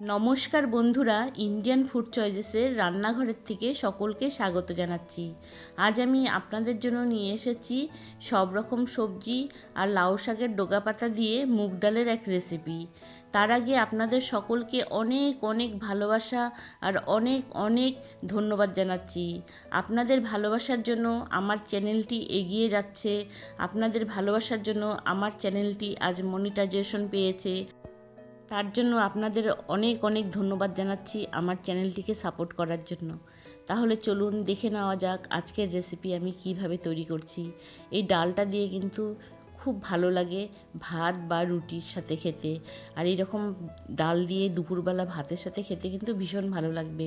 নমস্কার বন্ধুরা Indian food চয়েসেসের রান্নাঘরের থেকে সকলকে স্বাগত জানাচ্ছি। আজ আমি আপনাদের জন্য নিয়ে এসেছি সব রকম সবজি আর লাউ শাকের ডোগা পাতা দিয়ে মুগ ডালের এক রেসিপি তার আগে আপনাদের সকলকে অনেক অনেক ভালোবাসা আর অনেক অনেক ধন্যবাদ জানাচ্ছি। আপনাদের ভালোবাসার জন্য আমার চ্যানেলটি এগিয়ে যাচ্ছে। আপনাদের ভালোবাসার জন্য আমার চ্যানেলটি আজ মনিটাইজেশন পেয়েছে। তার জন্য আপনাদের অনেক অনেক ধন্যবাদ জানাচ্ছি আমার চ্যানেলটিকে সাপোর্ট করার জন্য। তাহলে চলুন দেখে নেওয়া যাক আজকের রেসিপি আমি কীভাবে তৈরি করছি। এই ডালটা দিয়ে কিন্তু খুব ভালো লাগে ভাত বা রুটির সাথে খেতে। আর এরকম ডাল দিয়ে দুপুরবেলা ভাতের সাথে খেতে কিন্তু ভীষণ ভালো লাগবে।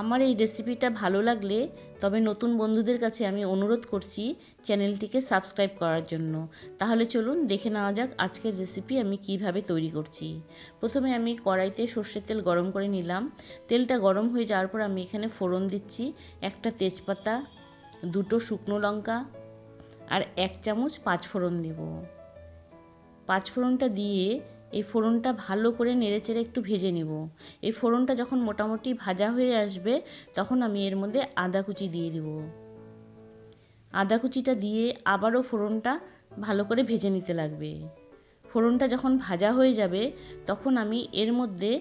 আমার এই রেসিপিটা ভালো লাগলে তবে নতুন বন্ধুদের কাছে আমি অনুরোধ করছি চ্যানেলটিকে সাবস্ক্রাইব করার জন্য। তাহলে চলুন দেখে নেওয়া যাক আজকের রেসিপি আমি কীভাবে তৈরি করছি। প্রথমে আমি কড়াইতে সর্ষের তেল গরম করে নিলাম। তেলটা গরম হয়ে যাওয়ার পর আমি এখানে ফোড়ন দিচ্ছি, একটা তেজপাতা, দুটো শুকনো লঙ্কা আর এক চামচ পাঁচ ফোড়ন দেব। পাঁচ ফোড়নটা দিয়ে এই ফোড়নটা ভালো করে নেড়েচেড়ে একটু ভেজে নেব। এই ফোড়নটা যখন মোটামুটি ভাজা হয়ে আসবে, তখন আমি এর মধ্যে আদা কুচি দিয়ে দিব। আদা কুচিটা দিয়ে আবারও ফোড়নটা ভালো করে ভেজে নিতে লাগবে। ফোড়নটা যখন ভাজা হয়ে যাবে, তখন আমি এর মধ্যে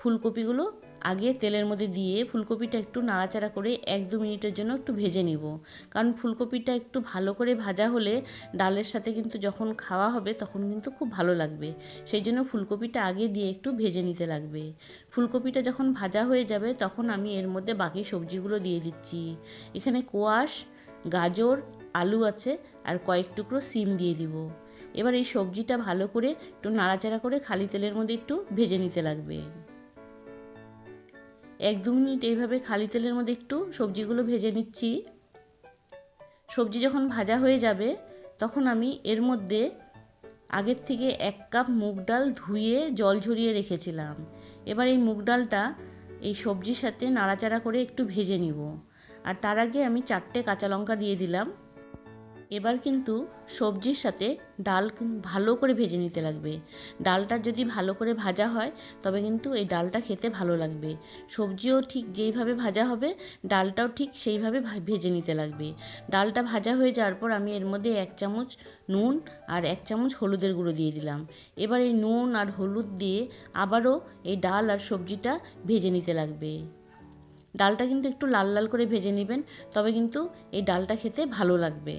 ফুলকপিগুলো আগে তেলের মধ্যে দিয়ে ফুলকপিটা একটু নাড়াচাড়া করে এক দু মিনিটের জন্য একটু ভেজে নিব। কারণ ফুলকপিটা একটু ভালো করে ভাজা হলে ডালের সাথে কিন্তু যখন খাওয়া হবে তখন কিন্তু খুব ভালো লাগবে। সেই জন্য ফুলকপিটা আগে দিয়ে একটু ভেজে নিতে লাগবে। ফুলকপিটা যখন ভাজা হয়ে যাবে তখন আমি এর মধ্যে বাকি সবজিগুলো দিয়ে দিচ্ছি। এখানে কোয়াশ, গাজর, আলু আছে আর কয়েক টুকরো সিম দিয়ে দিব। এবার এই সবজিটা ভালো করে একটু নাড়াচাড়া করে খালি তেলের মধ্যে একটু ভেজে নিতে লাগবে। এক দু মিনিট এইভাবে খালি তেলের মধ্যে একটু সবজিগুলো ভেজে নিচ্ছি। সবজি যখন ভাজা হয়ে যাবে, তখন আমি এর মধ্যে আগের থেকে এক কাপ মুগ ডাল ধুয়ে জল ঝরিয়ে রেখেছিলাম। এবার এই মুগ ডালটা এই সবজির সাথে নাড়াচাড়া করে একটু ভেজে নিব। আর তার আগে আমি চারটে কাঁচা লঙ্কা দিয়ে দিলাম। এবার কিন্তু সবজির সাথে ডাল ভালো করে ভেজে নিতে লাগবে। ডালটা যদি ভালো করে ভাজা হয়, তবে কিন্তু এই ডালটা খেতে ভালো লাগবে। সবজিও ঠিক যেইভাবে ভাজা হবে, ডালটাও ঠিক সেইভাবে ভেজে নিতে লাগবে। ডালটা ভাজা হয়ে যাওয়ার পর আমি এর মধ্যে এক চামচ নুন আর এক চামচ হলুদের গুঁড়ো দিয়ে দিলাম। এবার এই নুন আর হলুদ দিয়ে আবারও এই ডাল আর সবজিটা ভেজে নিতে লাগবে। ডালটা কিন্তু একটু লাল লাল করে ভেজে নেবেন, তবে কিন্তু এই ডালটা খেতে ভালো লাগবে।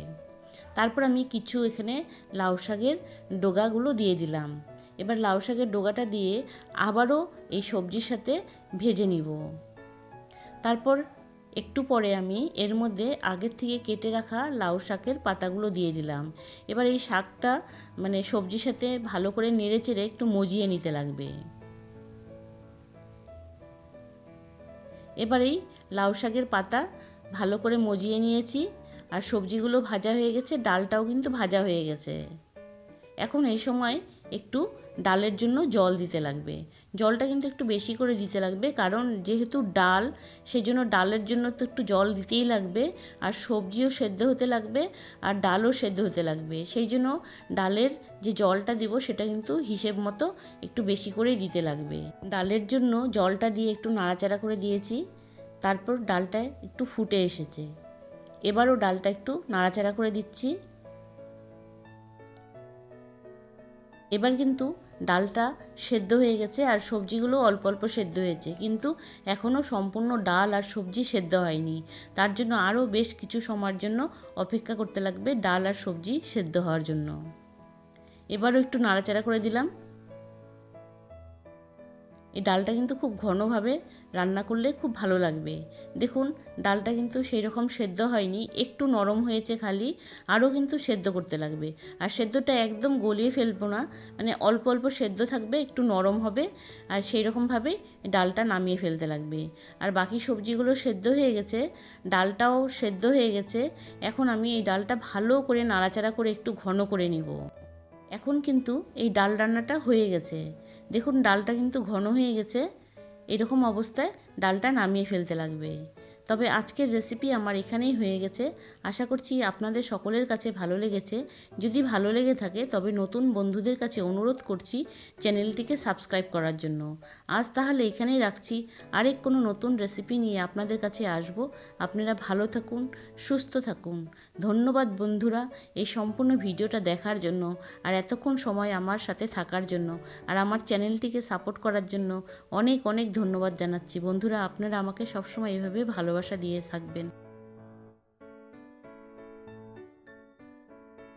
তারপর আমি কিছু এখানে লাউ শাকের ডোগাগুলো দিয়ে দিলাম। এবার লাউ শাকের ডোগাটা দিয়ে আবারও এই সবজির সাথে ভেজে নিব। তারপর একটু পরে আমি এর মধ্যে আগের থেকে কেটে রাখা লাউ শাকের পাতাগুলো দিয়ে দিলাম। এবার এই শাকটা মানে সবজির সাথে ভালো করে নেড়ে চেড়ে একটু মজিয়ে নিতে লাগবে। এবার এই লাউ শাকের পাতা ভালো করে মজিয়ে নিয়েছি। আর সবজিগুলো ভাজা হয়ে গেছে, ডালটাও কিন্তু ভাজা হয়ে গেছে। এখন এই সময় একটু ডালের জন্য জল দিতে লাগবে। জলটা কিন্তু একটু বেশি করে দিতে লাগবে, কারণ যেহেতু ডাল সেই জন্য ডালের জন্য তো একটু জল দিতেই লাগবে, আর সবজিও সেদ্ধ হতে লাগবে, আর ডালও সেদ্ধ হতে লাগবে। সেই জন্য ডালের যে জলটা দিব, সেটা কিন্তু হিসেব মতো একটু বেশি করেই দিতে লাগবে। ডালের জন্য জলটা দিয়ে একটু নাড়াচাড়া করে দিয়েছি, তারপর ডালটা একটু ফুটে এসেছে। এবারও ডালটা একটু নাড়াচাড়া করে দিচ্ছি। এবার কিন্তু ডালটা সেদ্ধ হয়ে গেছে আর সবজিগুলো অল্প অল্প সেদ্ধ হয়েছে। কিন্তু এখনও সম্পূর্ণ ডাল আর সবজি সেদ্ধ হয়নি। তার জন্য আরও বেশ কিছু সময়ের জন্য অপেক্ষা করতে লাগবে ডাল আর সবজি সেদ্ধ হওয়ার জন্য। এবারও একটু নাড়াচাড়া করে দিলাম। এই ডালটা কিন্তু খুব ঘনভাবে রান্না করলে খুব ভালো লাগবে। দেখুন, ডালটা কিন্তু সেই রকম সেদ্ধ হয়নি, একটু নরম হয়েছে খালি, আরও কিন্তু সেদ্ধ করতে লাগবে। আর সেদ্ধটা একদম গলিয়ে ফেলব না মানে অল্প অল্প সেদ্ধ থাকবে, একটু নরম হবে, আর সেই রকমভাবে ডালটা নামিয়ে ফেলতে লাগবে। আর বাকি সবজিগুলো সেদ্ধ হয়ে গেছে, ডালটাও সেদ্ধ হয়ে গেছে, এখন আমি এই ডালটা ভালো করে নাড়াচাড়া করে একটু ঘন করে নিব। এখন কিন্তু এই ডাল রান্নাটা হয়ে গেছে। দেখুন ডালটা কিন্তু ঘন হয়ে গেছে। এরকম অবস্থায় ডালটা নামিয়ে ফেলতে লাগবে। তবে আজকের রেসিপি আমার এখানেই হয়ে গেছে। আশা করছি আপনাদের সকলের কাছে ভালো লেগেছে। যদি ভালো লেগে থাকে, তবে নতুন বন্ধুদের কাছে অনুরোধ করছি চ্যানেলটিকে সাবস্ক্রাইব করার জন্য। আজ তাহলে এখানেই রাখছি। আরেক কোনো নতুন রেসিপি নিয়ে আপনাদের কাছে আসব। আপনারা ভালো থাকুন, সুস্থ থাকুন। ধন্যবাদ বন্ধুরা এই সম্পূর্ণ ভিডিওটা দেখার জন্য আর এতক্ষণ সময় আমার সাথে থাকার জন্য আর আমার চ্যানেলটিকে সাপোর্ট করার জন্য অনেক অনেক ধন্যবাদ জানাচ্ছি। বন্ধুরা, আপনারা আমাকে সবসময় এভাবে ভালোবাসা দিয়ে থাকবেন।